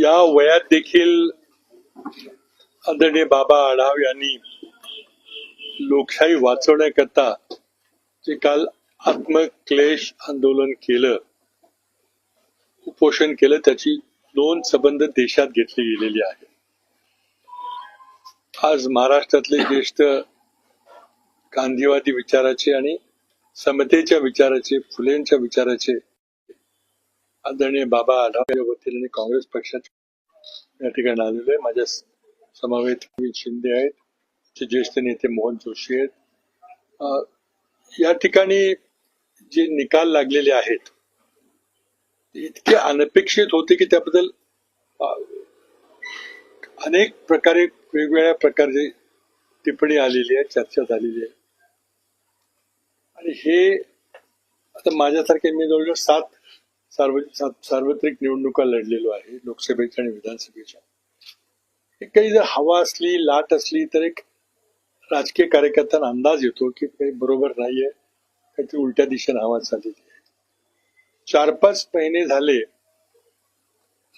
या वयात देखील आदरणीय बाबा आढाव यांनी लोकशाही वाचवण्याकरता जे काल आत्मक्लेश आंदोलन केलं उपोषण केलं त्याची दोन संबंध देशात घेतली गेलेली आहे. आज महाराष्ट्रातले ज्येष्ठ गांधीवादी विचाराचे आणि समतेच्या विचाराचे फुलेंच्या विचाराचे आदरणीय बाबा आढाव वतीने काँग्रेस पक्षाचे या ठिकाणी आलेले आहे. माझ्या समावेत शिंदे आहेत ज्येष्ठ नेते मोहन जोशी आहेत. या ठिकाणी जे निकाल लागलेले आहेत इतके अनपेक्षित होते की त्याबद्दल अनेक प्रकारे वेगवेगळ्या प्रकारची टिप्पणी आलेली आहे चर्चा झालेली आहे. आणि हे आता माझ्यासारखे मी जवळजवळ सात सार्वत्रिक निवडणुका लढलेलो आहे लोकसभेच्या आणि विधानसभेच्या. काही जर हवा असली लाट असली तर एक राजकीय कार्यकर्त्यांना अंदाज येतो की काही बरोबर नाहीये काहीतरी उलट्या दिशेने हवा चाललेली आहे. चार पाच महिने झाले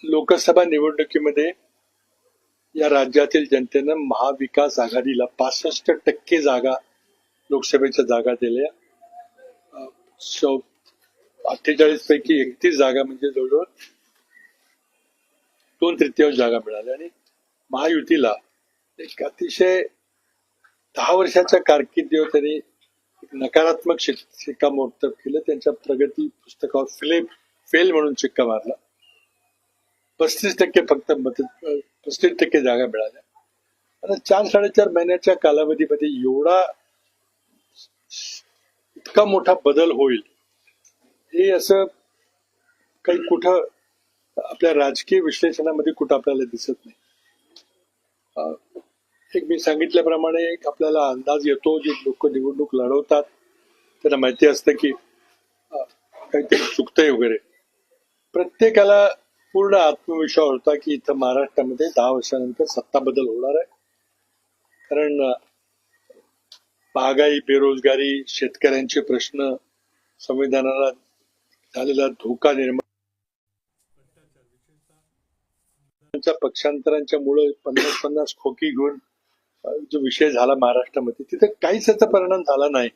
लोकसभा निवडणुकीमध्ये या राज्यातील जनतेनं महाविकास आघाडीला पासष्ट टक्के जागा लोकसभेच्या जागा दिल्या. अठ्ठेचाळीस पैकी एकतीस जागा म्हणजे जवळजवळ दोन तृतीयांश जागा मिळाल्या. आणि महायुतीला एक अतिशय दहा वर्षाच्या कारकिर्दीवर त्यांनी एक नकारात्मक शिक- शिक्कामोर्तब केलं त्यांच्या प्रगती पुस्तकावर फिलेम फेल म्हणून शिक्का मारला. पस्तीस टक्के फक्त मत पस्तीस टक्के जागा मिळाल्या. आता चार साडेचार महिन्याच्या कालावधीमध्ये एवढा इतका मोठा बदल होईल. हे असं काही कुठं आपल्या राजकीय विश्लेषणामध्ये कुठं आपल्याला दिसत नाही. एक मी सांगितल्याप्रमाणे एक आपल्याला अंदाज येतो जे लोक निवडणूक लढवतात. त्यांना माहिती असतं की काहीतरी चुकतंय वगैरे. प्रत्येकाला पूर्ण आत्मविश्वास होता की इथं महाराष्ट्रामध्ये दहा वर्षानंतर सत्ता बदल होणार आहे. कारण महागाई बेरोजगारी शेतकऱ्यांचे प्रश्न संविधानाला झालेला धोका निर्माण पक्षांतरांच्या मुळे पन्नास पन्नास खोकी घेऊन जो विषय झाला महाराष्ट्रामध्ये तिथे काहीच त्याचा परिणाम झाला नाही.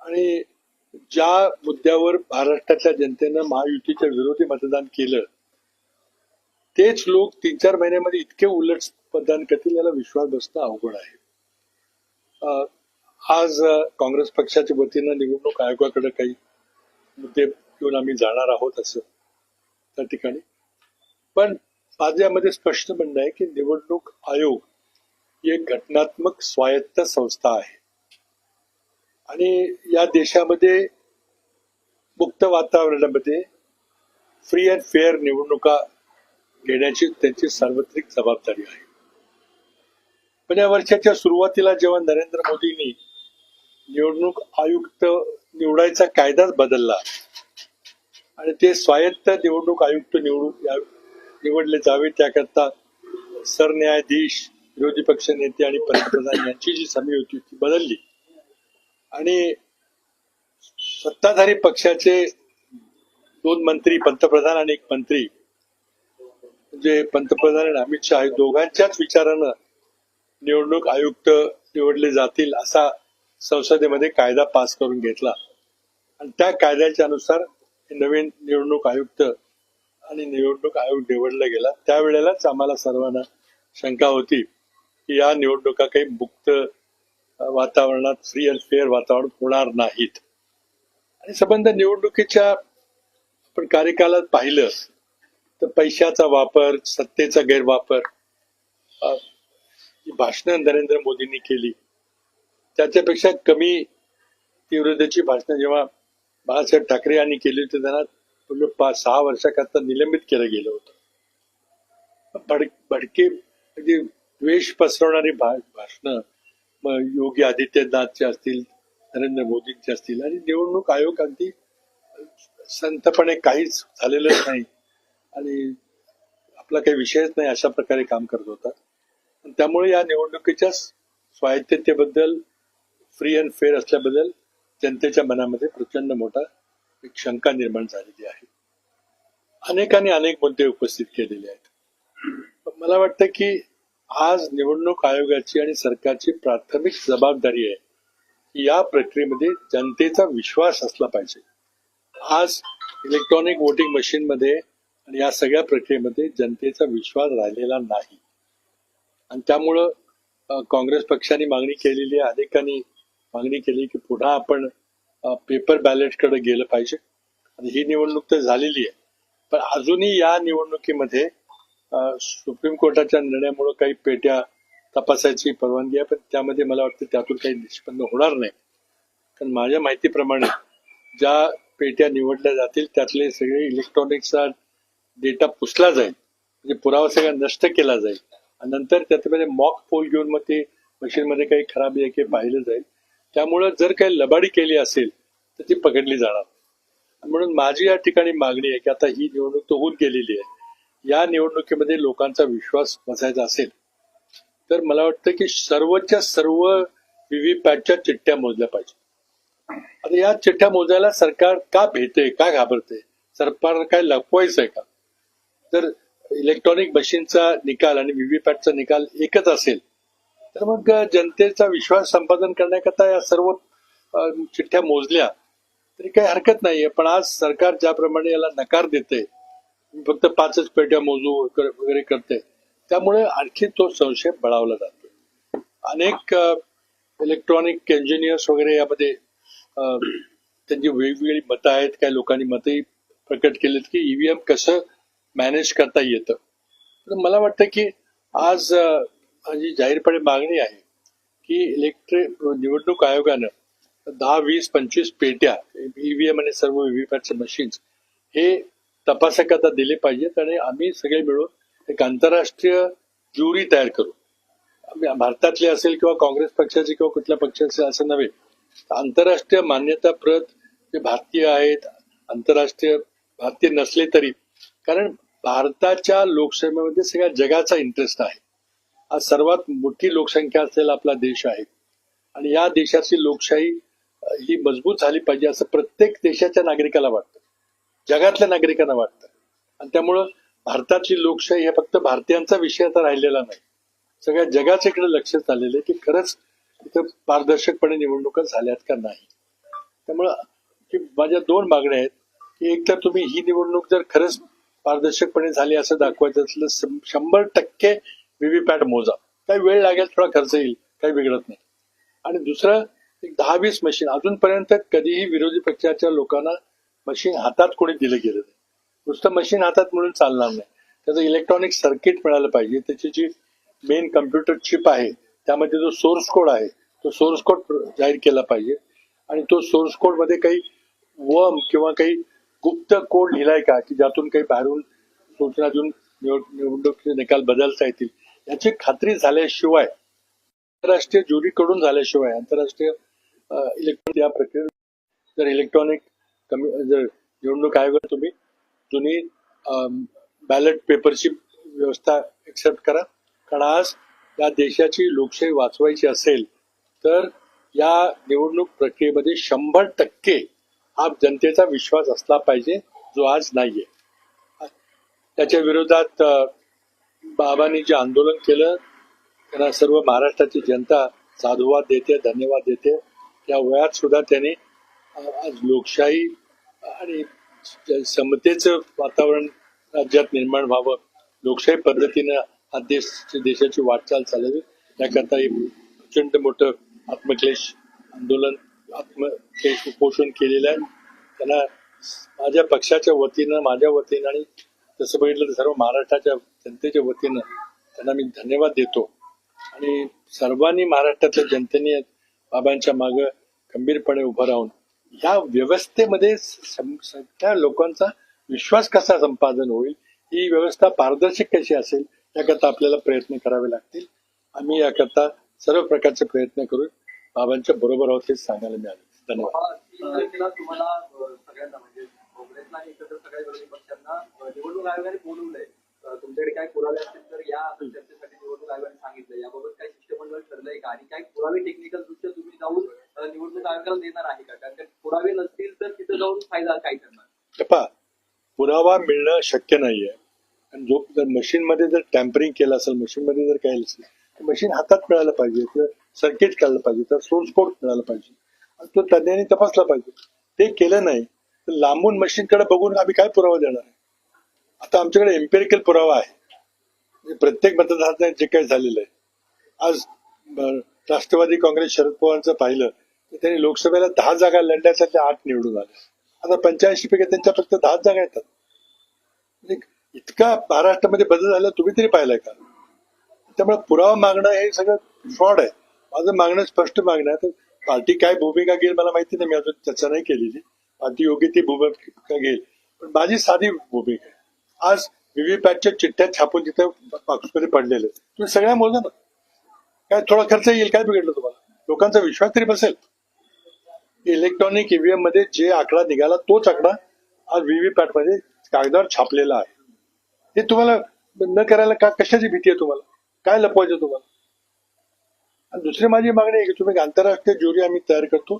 आणि ज्या मुद्द्यावर महाराष्ट्रातल्या जनतेनं महायुतीच्या विरोधी मतदान केलं तेच लोक तीन चार महिन्यामध्ये इतके उलट मतदान करतील याला विश्वास बसणं अवघड आहे. आज काँग्रेस पक्षाच्या वतीनं निवडणूक आयोगाकडे काही मुद्दे घेऊन आम्ही जाणार आहोत असं त्या ठिकाणी. पण आज यामध्ये स्पष्ट म्हणणं आहे की निवडणूक आयोग ही एक घटनात्मक स्वायत्त संस्था आहे. आणि या देशामध्ये मुक्त वातावरणामध्ये फ्री अँड फेअर निवडणुका घेण्याची त्यांची सार्वत्रिक जबाबदारी आहे. पण या वर्षाच्या सुरुवातीला जेव्हा नरेंद्र मोदींनी निवडणूक आयुक्त निवडायचा कायदाच बदलला. आणि ते स्वायत्त निवडणूक आयुक्त निवडून निवडले जावे त्याकरता सरन्यायाधीश विरोधी पक्ष नेते आणि पंतप्रधान यांची जी समी होती ती बदलली. आणि सत्ताधारी पक्षाचे दोन मंत्री पंतप्रधान आणि एक मंत्री म्हणजे पंतप्रधान आणि अमित शहा दोघांच्याच विचारानं निवडणूक आयुक्त निवडले जातील असा संसदेमध्ये कायदा पास करून घेतला. आणि त्या कायद्याच्या अनुसार नवीन निवडणूक आयुक्त आणि निवडणूक आयोग निवडला गेला. त्यावेळेलाच आम्हाला सर्वांना शंका होती की या निवडणुका काही मुक्त वातावरणात फ्री अँड फेअर वातावरण होणार नाहीत. आणि संबंध निवडणुकीच्या आपण कार्यकालात पाहिलं तर पैशाचा वापर सत्तेचा गैरवापर ही भाषणं नरेंद्र मोदींनी केली. त्याच्यापेक्षा कमी तीव्रतेची भाषणं जेव्हा बाळासाहेब ठाकरे यांनी केली होती त्यांना पूर्ण पाच सहा वर्षाकरता निलंबित केलं गेलं होतं. भड भडके म्हणजे द्वेष पसरवणारी भा भाषणं मग योगी आदित्यनाथचे असतील नरेंद्र मोदींचे असतील आणि निवडणूक आयोग अगदी संतपणे काहीच झालेलं नाही. आणि आपला काही विषयच नाही अशा प्रकारे काम करत होता. त्यामुळे या निवडणुकीच्या स्वायत्ततेबद्दल फ्री अँड फेअर असल्याबद्दल जनतेच्या मनामध्ये प्रचंड मोठा एक शंका निर्माण झालेली आहे. अनेकांनी अनेक मुद्दे उपस्थित केलेले आहेत. मला वाटतं की आज निवडणूक आयोगाची आणि सरकारची प्राथमिक जबाबदारी आहे की या प्रक्रियेमध्ये जनतेचा विश्वास असला पाहिजे. आज इलेक्ट्रॉनिक वोटिंग मशीनमध्ये आणि या सगळ्या प्रक्रियेमध्ये जनतेचा विश्वास राहिलेला नाही. आणि त्यामुळं काँग्रेस पक्षाने मागणी केलेली आहे. अनेकांनी मागणी केली की पुन्हा आपण पेपर बॅलेटकडे गेलं पाहिजे. आणि ही निवडणूक तर झालेली आहे. पण अजूनही या निवडणुकीमध्ये सुप्रीम कोर्टाच्या निर्णयामुळे काही पेट्या तपासायची परवानगी आहे पण त्यामध्ये मला वाटतं त्यातून काही निष्पन्न होणार नाही. कारण माझ्या माहितीप्रमाणे ज्या पेट्या निवडल्या जातील त्यातले सगळे इलेक्ट्रॉनिक्सचा डेटा पुसला जाईल. म्हणजे पुरावा सगळा नष्ट केला जाईल. आणि नंतर त्याच्यामध्ये मॉक पोल घेऊन मग ते मशीनमध्ये काही खराबी आहे की पाहिलं जाईल. त्यामुळं जर काही लबाडी केली असेल तर ती पकडली जाणार. म्हणून माझी या ठिकाणी मागणी आहे की आता ही निवडणूक तर होऊन गेलेली आहे. या निवडणुकीमध्ये लोकांचा विश्वास बसायचा असेल तर मला वाटतं की सर्वच्या सर्व व्हीव्हीपॅटच्या चिठ्ठ्या मोजल्या पाहिजे. आता या चिठ्ठ्या मोजायला सरकार का भेटते का घाबरते सरकार काय लपवायचं आहे का? जर इलेक्ट्रॉनिक मशीनचा निकाल आणि व्हीव्हीपॅटचा निकाल एकच असेल तर मग जनतेचा विश्वास संपादन करण्याकरता या सर्व चिठ्ठ्या मोजल्या तरी काही हरकत नाहीये. पण आज सरकार ज्याप्रमाणे याला नकार देते फक्त पाचच पेट्या मोजू वगैरे वगैरे करते त्यामुळे आणखी तो संशय बळावला जातो अनेक इलेक्ट्रॉनिक इंजिनियर्स वगैरे यामध्ये त्यांची वेगवेगळी मतं आहेत. काही लोकांनी मतही प्रकट केलेत की ईव्हीएम कसं मॅनेज करता येतं. तर मला वाटतं की आज माझी जाहीरपणे मागणी आहे की इलेक्ट्रिक निवडणूक आयोगानं दहा वीस पंचवीस पेट्या ईव्हीएम आणि सर्व व्हीव्हीपॅटचे मशीन्स हे तपासकता दिले पाहिजेत आणि आम्ही सगळे मिळून एक आंतरराष्ट्रीय ज्युरी तयार करू. भारतातले असेल किंवा काँग्रेस पक्षाचे किंवा कुठल्या पक्षाचे असं नव्हे आंतरराष्ट्रीय मान्यताप्रत जे भारतीय आहेत आंतरराष्ट्रीय भारतीय नसले तरी कारण भारताच्या लोकसभेमध्ये सगळ्या जगाचा इंटरेस्ट आहे. हा सर्वात मोठी लोकसंख्या असलेला आपला देश आहे. आणि या देशाची लोकशाही ही मजबूत झाली पाहिजे असं प्रत्येक देशाच्या नागरिकाला वाटतं. जगातल्या नागरिकांना वाटतं. आणि त्यामुळं भारतातली लोकशाही हे फक्त भारतीयांचा विषय आता राहिलेला नाही. सगळ्या जगाच्या इकडे लक्ष चाललेलं आहे की खरंच इथं पारदर्शकपणे निवडणुका झाल्यात का नाही. त्यामुळं की माझ्या दोन मागण्या आहेत की एक तर तुम्ही ही निवडणूक जर खरंच पारदर्शकपणे झाली असं दाखवायचं असलं शंभर टक्के व्हीव्हीपॅट मोजा. काही वेळ लागेल थोडा खर्च येईल काही बिघडत नाही. आणि दुसरं एक दहा वीस मशीन अजूनपर्यंत कधीही विरोधी पक्षाच्या लोकांना मशीन हातात कोणी दिलं गेलं नाही. नुसतं मशीन हातात म्हणून चालणार नाही. त्याचं इलेक्ट्रॉनिक सर्किट मिळालं पाहिजे. त्याची जी मेन कम्प्युटर चिप आहे त्यामध्ये जो सोर्स कोड आहे तो सोर्स कोड जाहीर केला पाहिजे. आणि तो सोर्स कोडमध्ये काही वर्म किंवा काही गुप्त कोड लिहिलाय का की ज्यातून काही बाहेरून सूचना देऊन निवडणुकीचे निकाल बदलता येतील? याची खात्री झाल्याशिवाय आंतरराष्ट्रीय ज्युरीकडून झाल्याशिवाय आंतरराष्ट्रीय इलेक्ट्रॉनिक या प्रक्रियेत जर इलेक्ट्रॉनिक कमी जर निवडणूक आयोगात तुम्ही जुनी बॅलेट पेपरची व्यवस्था एक्सेप्ट करा. कारण आज या देशाची लोकशाही वाचवायची असेल तर या निवडणूक प्रक्रियेमध्ये शंभर टक्के हा जनतेचा विश्वास असला पाहिजे जो आज नाहीये. त्याच्या विरोधात बाबांनी जे आंदोलन केलं त्यांना सर्व महाराष्ट्राची जनता साधुवाद देते धन्यवाद देते. त्या वयात सुद्धा त्यांनी आज लोकशाही आणि समतेचं वातावरण राज्यात निर्माण व्हावं. लोकशाही पद्धतीनं हा देश देशाची वाटचाल चालावी. याकरता हे प्रचंड मोठं आत्मक्लेश आंदोलन आत्मक्लेश उपोषण केलेलं आहे. त्यांना माझ्या पक्षाच्या वतीनं माझ्या वतीनं आणि तसं बघितलं तर सर्व महाराष्ट्राच्या जनतेच्या वतीनं त्यांना मी धन्यवाद देतो. आणि सर्वांनी महाराष्ट्रातल्या जनतेने बाबांच्या मागे खंबीरपणे उभं राहून या व्यवस्थेमध्ये सम- सगळ्या लोकांचा विश्वास कसा संपादन होईल ही व्यवस्था पारदर्शक कशी असेल याकरता आपल्याला प्रयत्न करावे लागतील. आम्ही याकरता सर्व प्रकारचे प्रयत्न करून बाबांच्या बरोबर आहोत हे सांगायला मिळाले. धन्यवाद. काँग्रेसला आणि एकत्र सगळ्या विरोधी पक्षांना निवडणूक आयोगाने बोलवलंय. तुमच्याकडे काय पुरावे असतील तर या चर्चेसाठी निवडणूक आयोगाने सांगितलं याबाबत काही शिष्टमंडळ ठरलंय का? आणि काय पुरावे टेक्निकल दृष्ट्या तुम्ही जाऊन निवडणूक आयोगाला देणार आहे का? कारण पुरावे नसतील तर तिथं जाऊन फायदा काय करणार? पुरावा मिळणं शक्य नाहीये. आणि जो जर मशीनमध्ये मध्ये जर टॅम्परिंग केलं असेल मशीनमध्ये मध्ये जर काही असेल तर मशीन हातात मिळालं पाहिजे तर सर्किट काढलं पाहिजे तर सोर्स कोड मिळाला पाहिजे. आणि तो तज्ञांनी तपासला पाहिजे. ते केलं नाही लांबून मशीनकडे बघून आम्ही काय पुरावा देणार आहे? आता आमच्याकडे एम्पेरिकल पुरावा आहे. म्हणजे प्रत्येक मतदारसंघात जे काही झालेलं आहे. आज राष्ट्रवादी काँग्रेस शरद पवारांचं पाहिलं तर त्यांनी लोकसभेला दहा जागा लढल्याच्या त्या आठ निवडून आल्या आता पंच्याऐंशी पैकी त्यांच्या फक्त दहा जागा येतात. म्हणजे इतका महाराष्ट्रामध्ये बदल झाला तुम्ही तरी पाहिलाय का? त्यामुळे पुरावा मागणं हे सगळं फ्रॉड आहे. माझं मागणं स्पष्ट मागणं आहे. तर पार्टी काय भूमिका घेईल मला माहिती नाही. मी अजून चर्चा नाही केलेली. पार्टी योग्य ती भूमिका घेईल. पण माझी साधी भूमिका आहे. आज व्हीव्हीपॅटच्या चिठ्ठ्या छापून तिथे बॉक्समध्ये पडलेले. तुम्ही सगळ्या मोजा ना. काय थोडा खर्च येईल काय बिघडलं तुम्हाला? लोकांचा विश्वास तरी बसेल. इलेक्ट्रॉनिक ईव्हीएममध्ये जे आकडा निघाला तोच आकडा आज व्हीव्हीपॅटमध्ये कागदावर छापलेला आहे. हे तुम्हाला न करायला का कशाची भीती आहे तुम्हाला? काय लपवायचं तुम्हाला? आणि दुसरी माझी मागणी आहे की तुम्ही आंतरराष्ट्रीय ज्युरी आम्ही तयार करतो.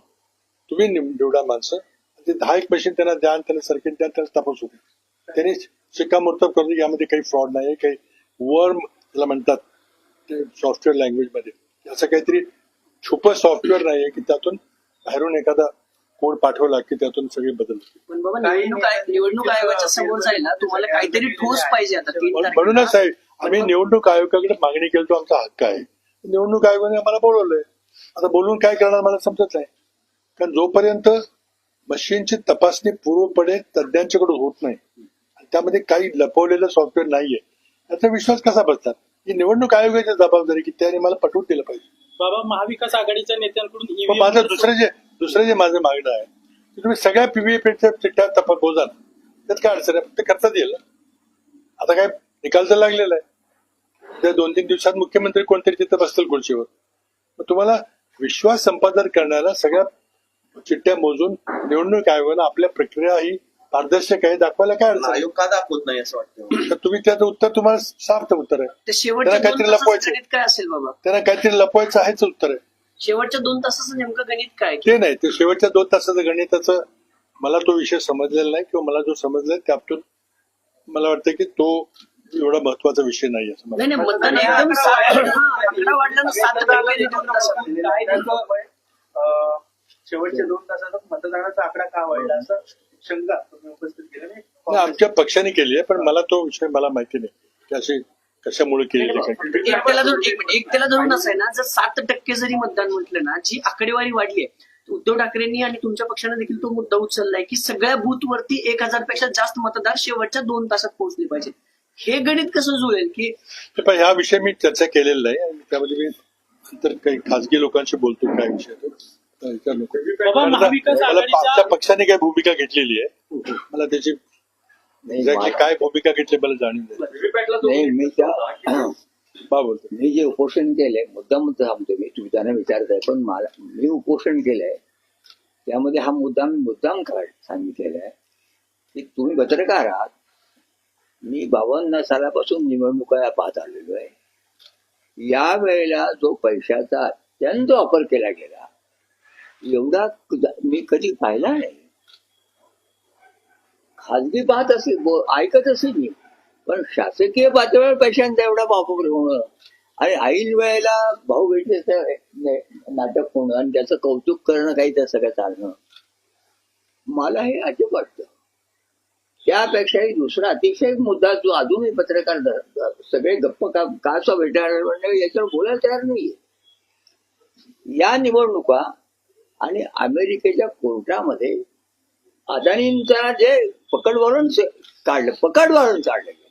तुम्ही निवडा माणसं. ते दहा एक मशीन त्यांना द्या आणि त्यांना सर्किट द्या त्यांना तपासू द्या. त्यांनी शिक्कामोर्तब करून की यामध्ये काही फ्रॉड नाही काही वर्म त्याला म्हणतात. ते सॉफ्टवेअर लँग्वेजमध्ये. असं काहीतरी छुप सॉफ्टवेअर नाहीये की त्यातून बाहेरून एखादा कोड पाठवला की त्यातून सगळे बदल होतील. पण बाबा निवडणूक आय- निवडणूक आयोगाच्या समोर जायला तुम्हाला काहीतरी ठोस पाहिजे आता. म्हणूनच आहे आम्ही निवडणूक आयोगाकडे मागणी केली तो आमचा हक्क आहे. निवडणूक आयोगाने आम्हाला बोलवलंय. आता बोलून काय करणार मला समजत नाही. कारण जोपर्यंत मशीनची तपासणी पूर्वपणे तज्ज्ञांच्याकडून होत नाही. आणि त्यामध्ये काही लपवलेलं सॉफ्टवेअर नाहीये. याचा विश्वास कसा बसतात? ही निवडणूक आयोगाची जबाबदारी की त्याने मला पटवून दिलं पाहिजे. बाबा महाविकास आघाडीच्या नेत्यांकडून माझं दुसरं जे दुसरं जे माझं मागणं आहे की तुम्ही सगळ्या पीव्हीएपीच्या चिठ्ठ्या तपास बोजा. ना त्यात काय अडचण आहे? फक्त खर्चात येईल. आता काय निकाल तर लागलेला आहे. त्या दोन तीन दिवसात मुख्यमंत्री कोणतरी तिथं बसतील खुर्चीवर. मग तुम्हाला विश्वास संपादन करण्याला सगळ्या चिठ्ठ्या मोजून निवडणूक आयोगानं आपल्या प्रक्रिया ही पारदर्शक आहे दाखवायला काय अडचण आहे? आयोग का दाखवत नाही असं वाटतं तर तुम्ही त्याचं उत्तर तुम्हाला साफ उत्तर आहे ते शेवटच्या त्याला दोन काहीतरी तासाचं लपवायचं. गणित काय असेल बाबा त्यांना काहीतरी लपवायचं आहेच उत्तर आहे शेवटच्या दोन तासाचं नेमकं गणित काय ते नाही ते शेवटच्या दोन तासाचं गणिताचं मला तो विषय समजलेला नाही किंवा मला जो समजलाय त्यातून मला वाटतं की तो एवढा महत्त्वाचा विषय नाही असं मला नाही नाही मतदान एकदम सात हा, आकडा वाढला ना सात टक्के दोन तासात. काय नेमकं, अं, शेवटच्या दोन तासात मतदानाचा आकडा का वाढला असं शंका तुम्ही उपस्थित केली नाही. नाही, आमच्या पक्षाने केली आहे पण मला तो विषय मला माहिती नाही की अशी कशामुळे केलेली आहे काय. एकट्याला धरून एक- एकट्याला धरून असं आहे ना जर सात टक्के जरी मतदान म्हटलं ना जी आकडेवारी वाढली आहे उद्धव ठाकरेंनी आणि तुमच्या पक्षाने देखील तो मुद्दा उचललाय की सगळ्या बूथवरती एक हजारपेक्षा जास्त मतदार शेवटच्या दोन तासात पोहोचले पाहिजे. हे गणित कसं जुळेल की पण ह्या विषयी मी चर्चा केलेला नाही आणि त्यामध्ये मी नंतर काही खासगी लोकांशी बोलतो काय विषय. बाबा, महाविकास आघाडीच्या- पक्षाने काय भूमिका घेतलेली आहे? मला त्याची एक्झॅक्टली काय भूमिका घेतली मला व्हीव्हीपॅटला नाही. मी त्या बा बोलतो मी जे उपोषण केलंय मुद्दाम सांगतो मी तुम्ही त्यांना विचारताय पण मला मी उपोषण केलंय. त्यामध्ये हा मुद्दा मी मुद्दाम काढ सांगितलेला आहे. की तुम्ही पत्रकार आहात. मी बावन्न सालापासून निवडणुका पाहत आलेलो आहे. या वेळेला जो पैशाचा अत्यंत वापर केला गेला एवढा मी कधी पाहिला नाही. खाजगी पाहत असेल ऐकत असेल मी. पण शासकीय पातळीवर पैशांचा एवढा वापर होणं आणि ऐन वेळेला भाऊ भेटीचं नाटक होणं आणि त्याचं कौतुक करणं काही त्या सगळं चालणं. मला हे अजिब वाटतं. त्यापेक्षाही दुसरा अतिशय मुद्दा जो अजूनही पत्रकार सगळे गप्प का का भेटणार याच्यावर बोलायला तयार नाहीये. या निवडणुका आणि अमेरिकेच्या कोर्टामध्ये अदानींचा जे पकड वॉरंट काढलं पकड वॉरंट काढलं गेलं.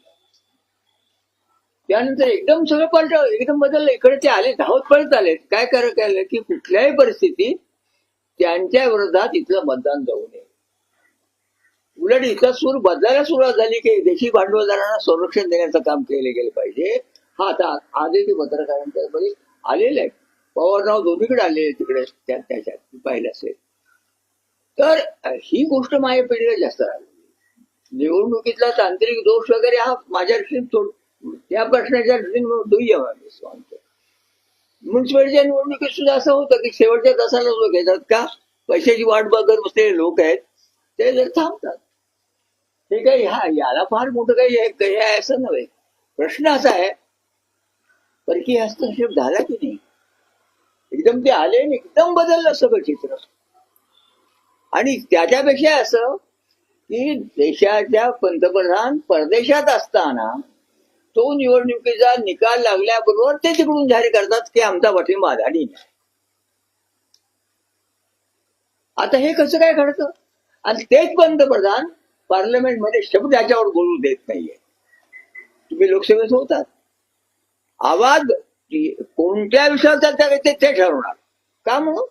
त्यानंतर एकदम सगळं पलट एकदम बदललं. इकडे ते आले धावत पळत आले. काय करायला केलं की कुठल्याही परिस्थितीत त्यांच्या विरोधात इथलं मतदान जाऊ नये. उलट इथला सूर बदलायला सुरुवात झाली की देशी भांडवलदारांना संरक्षण देण्याचं काम केलं गेलं पाहिजे. हा आता आजही पत्रकारांच्या आलेले आहेत आहे. पवारराव दोन्हीकडे आले तिकडे त्याच्यात पाहिलं असेल. तर ही गोष्ट माझ्या पिढीला जास्त राहिली. निवडणुकीतला तांत्रिक दोष वगैरे हा माझ्या दृष्टीने थोड त्या प्रश्नाच्या दृष्टीने दुय्यम आहे असं म्युन्सिपालिटीच्या निवडणुकीत सुद्धा असं होतं की शेवटच्या तासाला लोक येतात का? पैशाची वाट बघत बसलेले लोक आहेत ते जर थांबतात. हे काही हा याला फार मोठं काही हे काही आहे असं नव्हे. प्रश्न असा आहे परकीय हस्तक्षेप झाला की नाही? एकदम ते आले आणि एकदम बदललं सगळं चित्र. आणि त्याच्यापेक्षा असं की देशाच्या पंतप्रधान परदेशात असताना तो निवडणुकीचा निकाल लागल्याबरोबर ते तिकडून जाहीर करतात की आमचा पाठिंबा आधाडी आता हे कसं काय घडतं? आणि तेच पंतप्रधान पार्लमेंटमध्ये शब्द याच्यावर बोलू देत नाहीये. तुम्ही लोकसभेत होतात. आवाज की- कोणत्या विषयावर चर्चा करायची ते ठरवणार. का म्हणून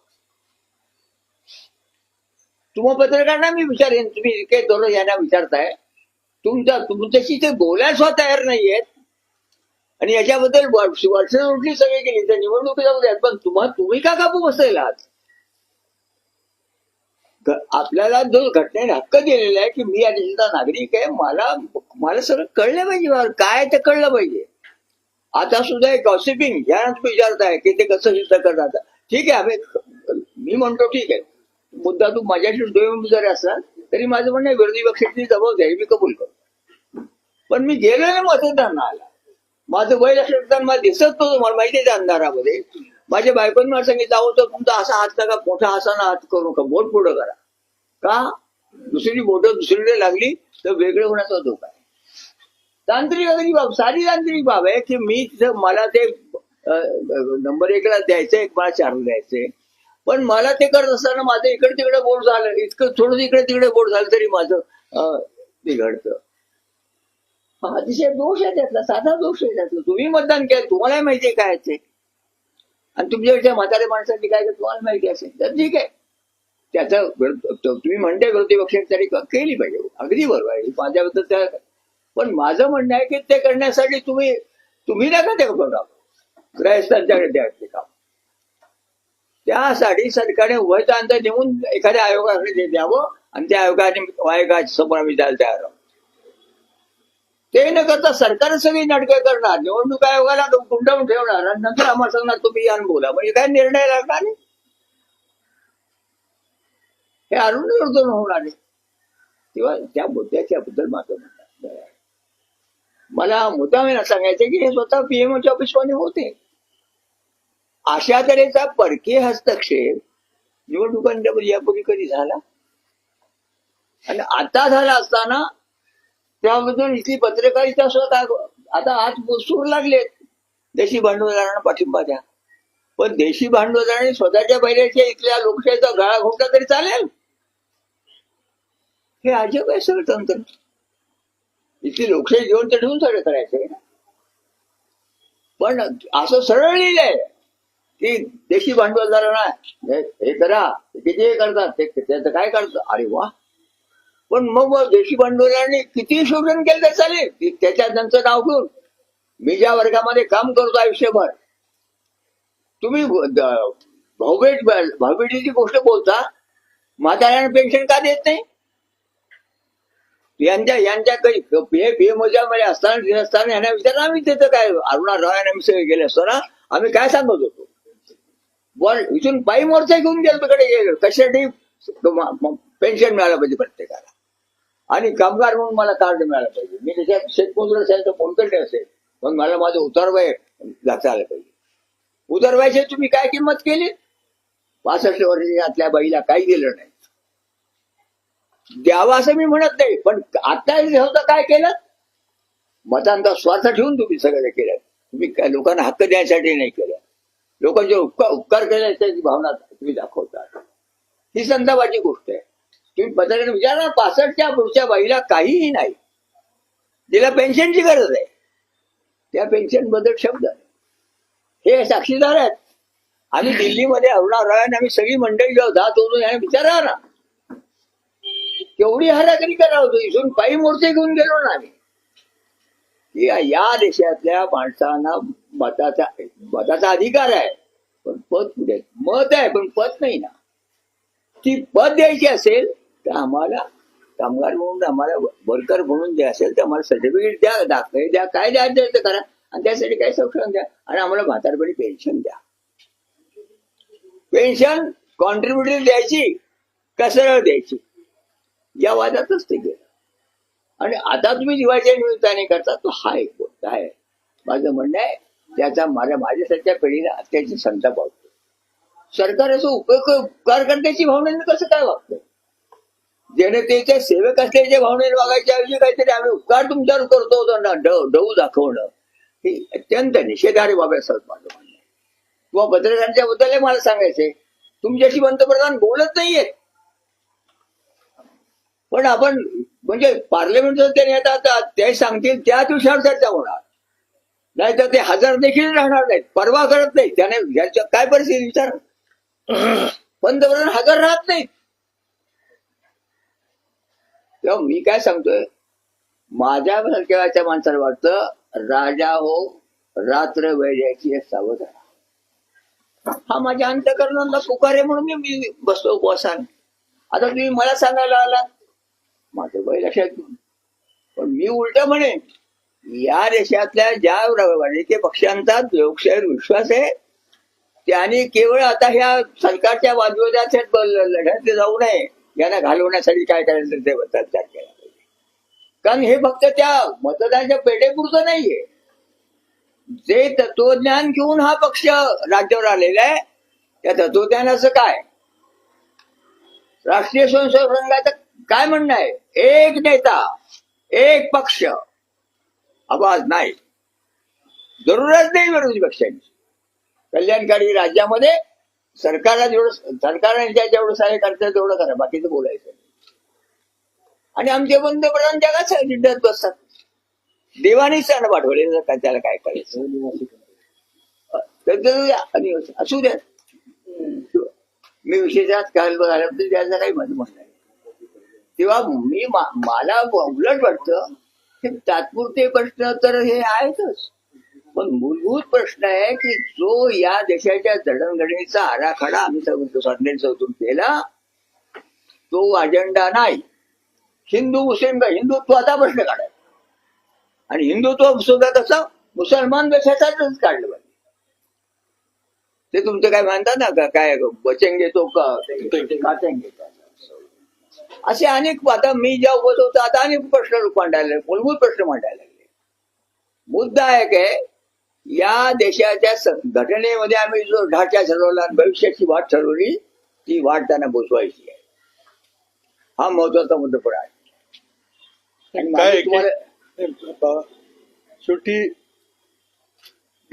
तुम्हा पत्रकारांना मी विचारेन तुम्ही के दररोज यांना विचारताय. तुमचा तुमच्याशी ते बोलायला सुद्धा तयार नाहीयेत. आणि याच्याबद्दल वर्ष उठली सगळी केली तर निवडणुकी जाऊ आहेत. पण तुम्हा तुम्ही का काबू बसलेला आहात? आपल्याला जो घटनेने हक्क दिलेला आहे की मी या देशाचा नागरिक आहे. मला मला सगळं कळलं पाहिजे. मला काय ते कळलं पाहिजे. आता सुद्धा एक गॉसिपिंग ह्या तुम्ही विचारताय की ते कसं सिद्ध करतात. ठीक आहे आम्ही मी म्हणतो ठीक आहे. मुद्दा तू माझ्याशी दोन जरी असला तरी माझं म्हणणं आहे, विरोधी पक्षाची जबाबदारी मी कबूल करतो. पण मी गेलो नाही मतदानाला माझं वय लक्षात मला दिसत नव्हतं मला माहिती आहे त्या अंधारामध्ये. माझ्या बायकोने मला सांगितलं अहो तर तुमचा असा हात नका मोठा असा हात करू नका बोट पुढं करा. का? दुसरी बोट दुसरीकडे लागली तर वेगळं होण्याचा धोका आहे. तांत्रिक अगदी बाब सारी तांत्रिक बाब आहे की मी तिथं मला ते नंबर एकला द्यायचं एक मला चार द्यायचंय पण मला ते करत असताना माझं इकडे तिकडे बोट झालं इतकं थोडं इकडे तिकडे बोट झालं तरी माझं बिघडतं. हा अतिशय दोष आहे त्यातला साधा दोष आहे त्यातला. तुम्ही मतदान केलं तुम्हालाही माहिती आहे काय ते. आणि तुमच्यापेक्षा म्हातारे माणसांनी काय तुम्हाला माहिती असेल. तर ठीक आहे. त्याचं तुम्ही म्हणताय विरोधी पक्षाची तरी केली पाहिजे. अगदी बरोबर आहे. माझ्याबद्दल त्या पण माझं म्हणणं आहे की ते करण्यासाठी तुम्ही तुम्ही नका ते करू ग्रहस्थांच्याकडे द्यायचे ते काम. त्यासाठी सरकारने वय अंतर नेऊन एखाद्या आयोगाकडे ते द्यावं आणि त्या आयोगाने आयोगाच्या समोर आम्ही द्यायला तयार ते न करता सरकार सगळी नाटकं करणार. निवडणूक आयोगाला गुंडवून ठेवणार आणि नंतर आम्हाला सांगणार तुम्ही यान बोला. म्हणजे काय निर्णय लागणार नाही? हे अरुण होणार आहे. किंवा त्या मुद्द्याच्या बद्दल माझं म्हणणं मला मुद्दामेनं सांगायचं की हे स्वतः पीएमओच्या ऑफिसमध्ये होते. अशा तऱ्हेचा परकीय हस्तक्षेप निवडणुकांच्या यापूर्वी कधी झाला? आणि आता झाला असताना त्याबद्दल इथली पत्रकारिता स्वतः आता आज सूर लागलेत. देशी भांडवलदारांना पाठिंबा द्या. पण देशी भांडवलदारांनी स्वतःच्या बैलाच्या इथल्या लोकशाहीचा गाळा घोटला तरी चालेल? हे अजब आहे सगळं तंत्र. इथली लोकशाही जिवंत ठेवून सगळं करायचंय पण असं सरळ लिहिलंय की देशी भांडवलदारांना हे हे करा किती हे करतात ते त्याचं काय करतात? अरे वा. पण मग देशी भांडवलांनी किती शोषण केलं तर चालेल? की त्याच्या त्यांचं नाव घेऊन मी ज्या वर्गामध्ये काम करतो आयुष्यभर तुम्ही भाऊबेट भाऊबेटीची गोष्ट बोलता म्हाताऱ्यांना पेन्शन का देत नाही? यांच्या यांच्या काही हे पीएमओच्या असताना असताना यांना विचारलं आम्ही त्याचं काय अरुणा रॉय आम्ही सगळे गेले असताना आम्ही काय सांगत होतो? वर इथून पायी मोर्चा घेऊन गेलो तिकडे गेलो. कशासाठी? पेन्शन मिळालं पाहिजे प्रत्येकाला. आणि कामगार म्हणून मला कार्ड मिळालं पाहिजे. मी त्याच्यात शेतमजूर असेल तर कोणकडे असेल पण मला माझं उतारवय जाता आलं पाहिजे. उतारवायची तुम्ही काय किंमत केली? पासष्ट वर्षाच्या आतल्या बाईला काही दिलं नाही. द्यावं असं मी म्हणत नाही पण आता होतं काय केलं? मतांचा स्वार्थ ठेवून तुम्ही सगळं केलं. तुम्ही काय लोकांना हक्क द्यायसाठी नाही केलं. लोकांचे उपकार उपकार केला त्याची भावना तुम्ही दाखवता. ही संतापाची गोष्ट आहे. तुम्ही पत्रकार विचारा पासष्टच्या पुढच्या बाईला काहीही नाही. तिला पेन्शनची गरज आहे. त्या पेन्शनबद्दल शब्द हे साक्षीदार आहेत. आम्ही दिल्लीमध्ये अरुणा रॉय आणि आम्ही सगळी मंडळी जाऊ जात होतो आणि विचारा ना. केवढी हाराकरी करा होतो. इथून पायी मोर्चे घेऊन गेलो ना आम्ही. या देशातल्या माणसांना मताचा मताचा अधिकार आहे. पण पद पुढे मत आहे पण पद नाही ना. ती पद द्यायची असेल तर आम्हाला कामगार म्हणून आम्हाला वर्कर म्हणून जे असेल तर आम्हाला सर्टिफिकेट द्या दाखले द्या काय द्यायचं ते करा. आणि त्यासाठी काय संरक्षण द्या. आणि आम्हाला म्हातारपणी पेन्शन द्या. पेन्शन कॉन्ट्रीब्युटरी द्यायची का सरळ द्यायची? या वादातच ते गेलं. आणि आता तुम्ही दिवाळीच्या निमित्ताने करता तो हा एक गोष्ट आहे. माझं म्हणणं आहे त्याचा माझ्या माझ्यासारख्या पिढीला अत्याची संताप वाटतो. सरकार असं उपयोग उपकार करण्याची भावनेने कसं काय वागतं? जनतेच्या सेवक असल्याच्या भावनेने वागायच्या ऐवजी काहीतरी आम्ही उपकार तुमच्यावर करतो डऊ दाखवणं. हे अत्यंत निषेधारी बाब असं माझं म्हणणं किंवा पत्रकारांच्या बद्दल मला सांगायचंय तुमच्याशी पंतप्रधान बोलत नाहीयेत. पण आपण म्हणजे पार्लमेंटचं त्यांनी आता तर ते सांगतील त्याच विषयावर चर्चा होणार. नाही तर ते हजर देखील राहणार नाहीत परवा करत नाही त्याने याच्या काय परिस्थिती विचार? पंतप्रधान हजर राहत नाहीत. तेव्हा मी काय सांगतोय? माझ्या सारख्या माणसाला वाटतं राजा हो रात्र वैद्याची सावध हा माझ्या अंतकरणाला पुकारे आहे म्हणून मी- बसतो उपवासान. आता तुम्ही मला सांगायला आला माझं वय लक्षात घेऊन पण मी उलट म्हणेन या देशातल्या ज्या राजकीय पक्षांचा लोकशाहीवर विश्वास आहे त्यांनी केवळ आता ह्या सरकारच्या वादविवादात लढ्यात जाऊ नये यांना घालवण्यासाठी काय करायचं ते विचार केला पाहिजे. कारण हे फक्त त्या मतदानाच्या पेढेपुरतं नाहीये. जे तत्वज्ञान घेऊन हा पक्ष राज्यावर आलेला आहे त्या तत्वज्ञानाचं काय? राष्ट्रीय स्वयंसेवक संघाचं काय म्हणणं आहे? एक नेता एक पक्ष. आवाज नाही. जरूरच नाही विरोधी पक्षांची. कल्याणकारी राज्यामध्ये सरकारला जेवढं सरकारने ज्या जेवढं सहाय्य करतं तेवढं करा बाकीचं बोलायचं. आणि आमचे पंतप्रधान जगात जिड्यात बसतात देवाने सण पाठवले त्याला काय करायचं? असू द्या. मी विशेषात काल झालं तर त्याचं काही माझं म्हणणं नाही. तेव्हा मी मला उलट वाटतं हे तात्पुरते प्रश्न तर हे आहेतच. पण मूलभूत प्रश्न आहे की जो या देशाच्या जडणघडणीचा आराखडा आम्ही चौथून केला तो अजेंडा नाही. हिंदू मुस्लिम का हिंदुत्वाचा प्रश्न काढायचा. आणि हिंदुत्व सुद्धा कसं मुसलमान देशाचाच काढलं पाहिजे. ते तुमचं काय म्हणतात ना काय बचेंगे तो का? काटेंगे का. असे अनेक आता मी ज्या उभत होतो आता अनेक प्रश्न मांडायला लागले, मूलभूत प्रश्न मांडायला लागले. मुद्दा एक आहे या देशाच्या घटनेमध्ये आम्ही जो ढाचा ठरवला भविष्याची वाट ठरवली ती वाट त्यांना पोचवायची आहे. हा महत्त्वाचा मुद्दा पण आहे. शेवटी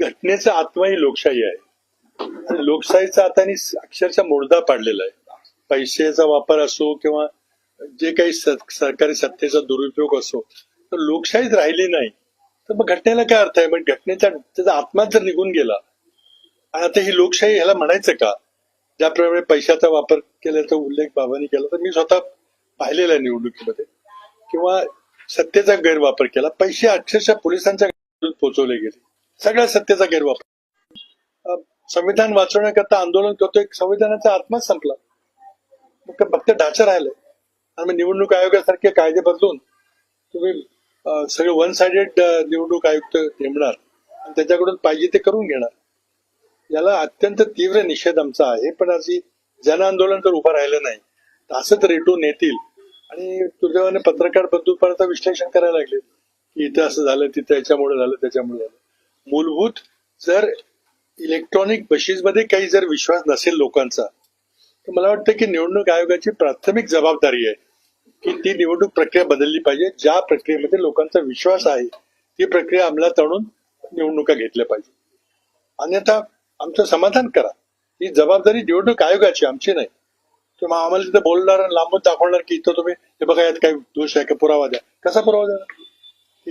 घटनेचा आत्मा ही लोकशाही आहे. लोकशाहीचा आता अक्षरशः मोडदा पाडलेला आहे. पैशाचा वापर असो किंवा जे काही सरकारी सत्तेचा दुरुपयोग असो तर लोकशाहीच राहिली नाही. तर मग घटनेला काय अर्थ आहे? मग घटनेचा त्याचा आत्माच जर निघून गेला आणि आता ही लोकशाही ह्याला म्हणायचं का? ज्याप्रमाणे पैशाचा वापर केल्याचा उल्लेख बाबांनी केला तर मी स्वतः पाहिलेला आहे निवडणुकीमध्ये. किंवा सत्तेचा गैरवापर केला पैसे अक्षरशः पोलिसांच्या पोहोचवले गेले. सगळ्या सत्तेचा गैरवापर. संविधान वाचवण्याकरता आंदोलन करतोय संविधानाचा आत्माच संपला. मग फक्त ढाचा राहिलाय. आणि मग निवडणूक आयोगासारखे कायदे बदलून तुम्ही सगळे वन साइडेड निवडणूक आयुक्त नेमणार. आणि त्याच्याकडून पाहिजे ते करून घेणार. याला अत्यंत तीव्र निषेध आमचा आहे पण अशी जन आंदोलन तर उभं राहिलं नाही. असंच रेटून येतील आणि तुझ्याने पत्रकार बंधूपर्यंत विश्लेषण करायला लागले. की इथं असं झालं तिथं याच्यामुळे झालं त्याच्यामुळे झालं. मूलभूत जर इलेक्ट्रॉनिक बशीजमध्ये काही जर विश्वास नसेल लोकांचा मला वाटतं की निवडणूक आयोगाची प्राथमिक जबाबदारी आहे की ती निवडणूक प्रक्रिया बदलली पाहिजे. ज्या प्रक्रियेमध्ये लोकांचा विश्वास आहे ती प्रक्रिया अंमलात आणून निवडणुका घेतल्या पाहिजे. अन्यथा आमचं समाधान करा. ही जबाबदारी निवडणूक आयोगाची आमची नाही. किंवा आम्हाला तिथं बोलणार आणि लांबून दाखवणार की इथं तुम्ही हे बघा यात काही दोष आहे का? पुरावा द्या. कसा पुरावा द्या?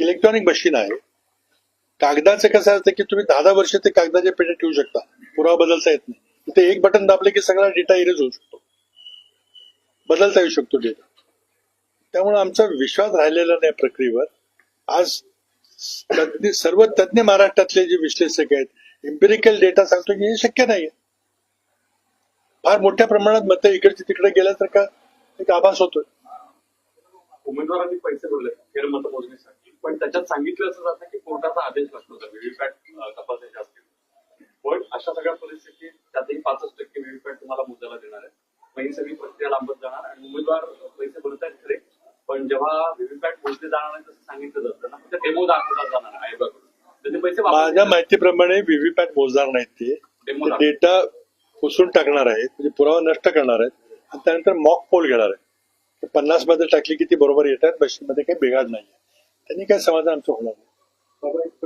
इलेक्ट्रॉनिक मशीन आहे. कागदाचं कसं असतं की तुम्ही दहा दहा वर्ष ते कागदाच्या पेट्या ठेवू शकता. पुरावा बदलता येत नाही. ते एक बटन दाबले की सगळा डेटा इरेज होऊ शकतो. बदलता येऊ शकतो डेटा त्यामुळे आमचा विश्वास राहिलेला नाही प्रक्रियेवर. आज तज्ञ सर्व तज्ञ महाराष्ट्रातले जे विश्लेषक आहेत इम्पेरिकल डेटा सांगतो की हे शक्य नाहीये. फार मोठ्या प्रमाणात मत इकडचे तिकडे गेलं तर का एक आभास होतोय. उमेदवारांनी पैसे भरले फेर मोजण्यासाठी. पण त्याच्यात सांगितलं असं जातं की कोर्टाचा आदेश लागतो व्हीव्हीपॅट तपासायचे असते. पण अशा सगळ्या परिस्थितीत त्यातही पाचच टक्के व्हीव्हीपॅट तुम्हाला मोजायला देणार आहे मग ही सगळी प्रक्रिया लांबत जाणार आणि उमेदवार पैसे भरतायत खरे. पण जेव्हा व्हीव्हीपॅट मोजले जाणार नाही तसं सांगितलं जातं ना फक्त डेमो दाखवला जाणार आयोगाकडून पैसे माझ्या माहितीप्रमाणे व्हीव्हीपॅट मोजणार नाहीत ते. डेटा पुसून टाकणार आहेत म्हणजे पुरावा नष्ट करणार आहेत. आणि त्यानंतर मॉक पोल घेणार आहे पन्नासमध्ये टाकली की ती बरोबर येतात मध्ये काही बिघाड नाही त्यांनी काय समाधान आमचं होणार नाही. आता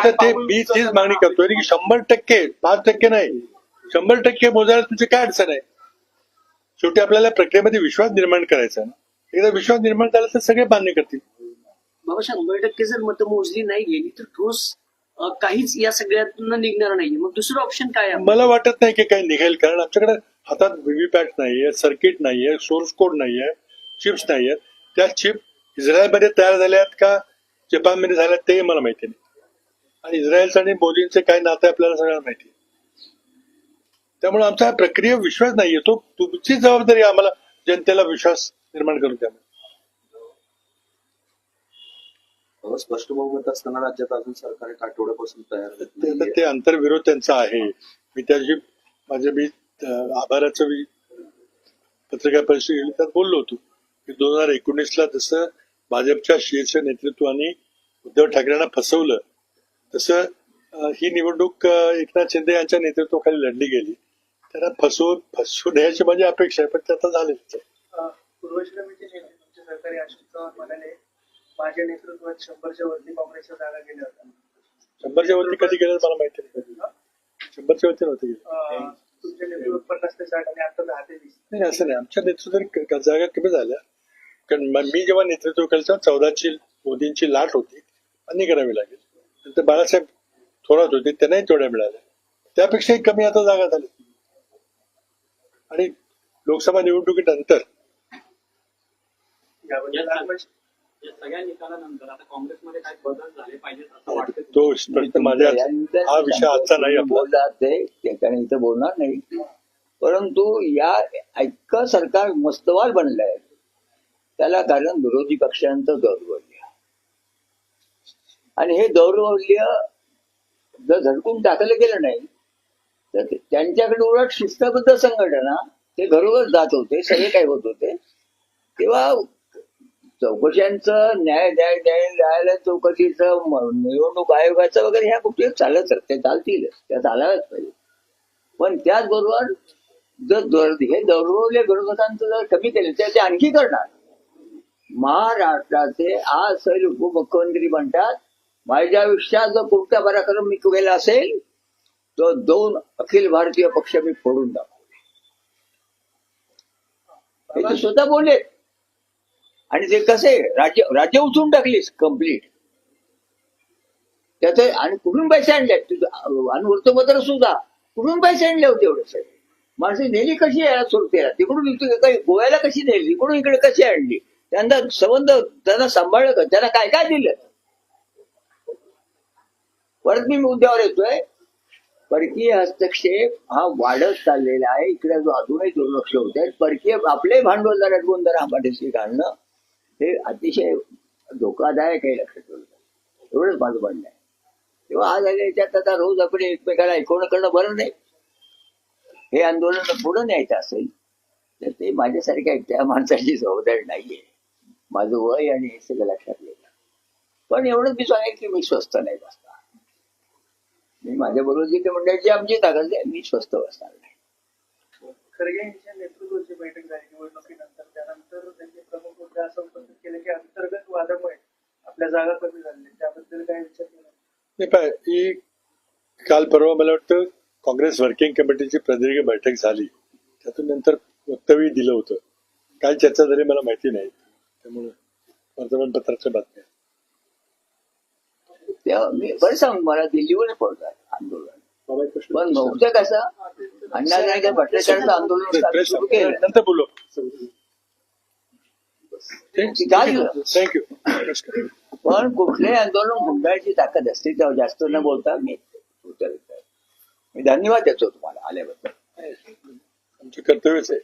काय ते मी तीच मागणी? करतोय की शंभर टक्के पाच टक्के नाही. शंभर टक्के मोजायला तुझी काय अडचण आहे? शेवटी आपल्याला प्रक्रियेमध्ये विश्वास निर्माण करायचा आहे ना. एकदा विश्वास निर्माण झाला तर सगळे मान्य करतील. बाबा शंभर टक्के जर मतं मोजली नाही गेली तर ठोस काहीच या सगळ्यातून निघणार नाहीये. मग दुसरं ऑप्शन काय आहे? मला वाटत नाही की काही निघेल कारण आमच्याकडे हातात व्हीव्हीपॅट नाहीये सर्किट नाहीये सोर्स कोड नाहीये चिप्स नाहीये. त्या चिप इस्रायलमध्ये तयार झाल्या आहेत का? जपानमध्ये झाल्या आहेत ते मला माहिती नाही. आणि इस्रायलचं आणि मोदींचे काय नातं आहे आपल्याला सगळ्यांना माहिती. त्यामुळे आमचा प्रक्रिया विश्वास नाहीये तो तुमची जबाबदारी आम्हाला जनतेला विश्वास निर्माण करून द्या स्पष्ट बहुमत असताना राज्यात अजून सरकार एक आठवड्यापासून तयार ते आंतरविरोध त्यांचा आहे. मी त्याची माझ्या मी आभाराचं मी पत्रकार परिषदेत त्यात बोललो होतो. की दोन हजार एकोणीसला जसं भाजपच्या शीर्ष नेतृत्वाने उद्धव ठाकरेंना फसवलं. तसं ही निवडणूक एकनाथ शिंदे यांच्या नेतृत्वाखाली लढली गेली. त्यांना फसवून फसवू द्यायची माझी अपेक्षा आहे पण ते आता झालेच पूर्वश्रमीचे नेते तुमचे सहकारी अशोक चव्हाण म्हणाले माझ्या नेतृत्वात शंभरच्या वरती काँग्रेसच्या जागा गेल्या होत्या. शंभरच्या वरती कधी गेलं मला माहिती नाही. शंभरच्या वरती नव्हते गेले तुमच्या नेतृत्वात पन्नास ते साठ आणि आता दहा ते वीस. नाही असं नाही. आमच्या क- जागा कमी झाल्या. कारण म- जेव्हा नेतृत्व केलं तेव्हा चौदाची मोदींची लाट होती आणि करावी लागेल नंतर बाळासाहेब थोरात होते त्यांनाही तेवढ्या मिळाल्या. त्यापेक्षाही कमी आता जागा झाल्या आणि लोकसभा निवडणुकीनंतर झाले तो माझ्या हा विषय आजचा नाही बोलला ते त्याच्याने इथं बोलणार नाही. परंतु या इतकं सरकार मस्तवाल बनलंय. त्याला कारण विरोधी पक्षांचं दौर्बल्य. आणि हे दौर्बल्य जर झटकून टाकलं गेलं नाही तर त्यांच्याकडे उलट शिस्तबद्ध संघटना ते घरोघर जात होते सगळे काय होत होते तेव्हा चौकशांचं न्याय न्याय न्याय न्यायालय चौकशीचं निवडणूक आयोगाचं वगैरे ह्या गोष्टी चालत ते चालतीलच त्या चालायलाच पाहिजे. पण त्याचबरोबर जर हे दौरवले विरोधकांचं जर कमी केलं तर ते आणखी करणार. महाराष्ट्राचे आज सैल उपमुख्यमंत्री म्हणतात माझ्या आयुष्यात जर कोणता पराक्रम मी केला असेल तो दोन अखिल भारतीय पक्ष मी फोडून दाखवले. स्वतः बोलले. आणि ते कसे राज्य राज्य उचलून टाकलीस कंप्लीट त्याचे आणि कुठून पैसे आणले? तुझं आणि वृत्तपत्र सुद्धा. कुठून पैसे आणले होते एवढे सगळे? माणसं नेली कशी यायला सुरतेला तिकडून काही गोव्याला कशी नेली? इकडून इकडे कशी आणली? त्यांना संबंध त्यांना सांभाळलं का? त्यांना काय काय दिलं? परत मी मुद्द्यावर येतोय. परकीय हस्तक्षेप हा वाढत चाललेला आहे. इकडे जो अजूनही दुर्लक्ष होत. आहे परकीय आपले भांडवलदार अटकून दोन आंबाटीशी हे अतिशय धोकादायक आहे लक्षात ठेवलं एवढंच माझं म्हणणं आहे. तेव्हा आज आले याच्यात आता रोज आपण एकमेकाला ऐकवणं करणं बरं नाही. हे आंदोलन पुढे न्यायचं असेल तर ते माझ्यासारख्या त्या माणसाची जबाबदारी नाहीये. माझं वय आणि हे सगळं लक्षात येतं पण एवढंच मी सांगेल की मी स्वस्त नाही बसणार. मी माझ्या बरोबर जी काही मंडळाची आमची ताकद आहे मी स्वस्त बसणार नाही. खरगे यांच्या नेतृत्वाची बैठक झाली. निवडणुकीनंतर त्यानंतर त्यांचे प्रमुख मुद्दे असं उपस्थित केले की अंतर्गत वादामुळे आपल्या जागा कमी झाल्या त्याबद्दल काय विचार केला? नाही पाय ही काल परवा मला वाटतं काँग्रेस वर्किंग कमिटीची प्रदीर्घ बैठक झाली. त्यातून नंतर वक्तव्य दिलं होतं. काय चर्चा झाली मला माहिती नाही. त्यामुळे वर्तमानपत्राच्या बातम्या. तेव्हा मी बरं सांग मला दिल्लीवर पडतात आंदोलन. पण नव्हतं कसं भट्टाचार्याचं आंदोलन सुरू केलं नंतर बोलू. थँक्यू पण कुठल्याही आंदोलन गुंडाळची ताकद असते तेव्हा जास्त न बोलता मी. मी धन्यवाद देतो तुम्हाला आल्याबद्दल. आमचं कर्तव्यच आहे.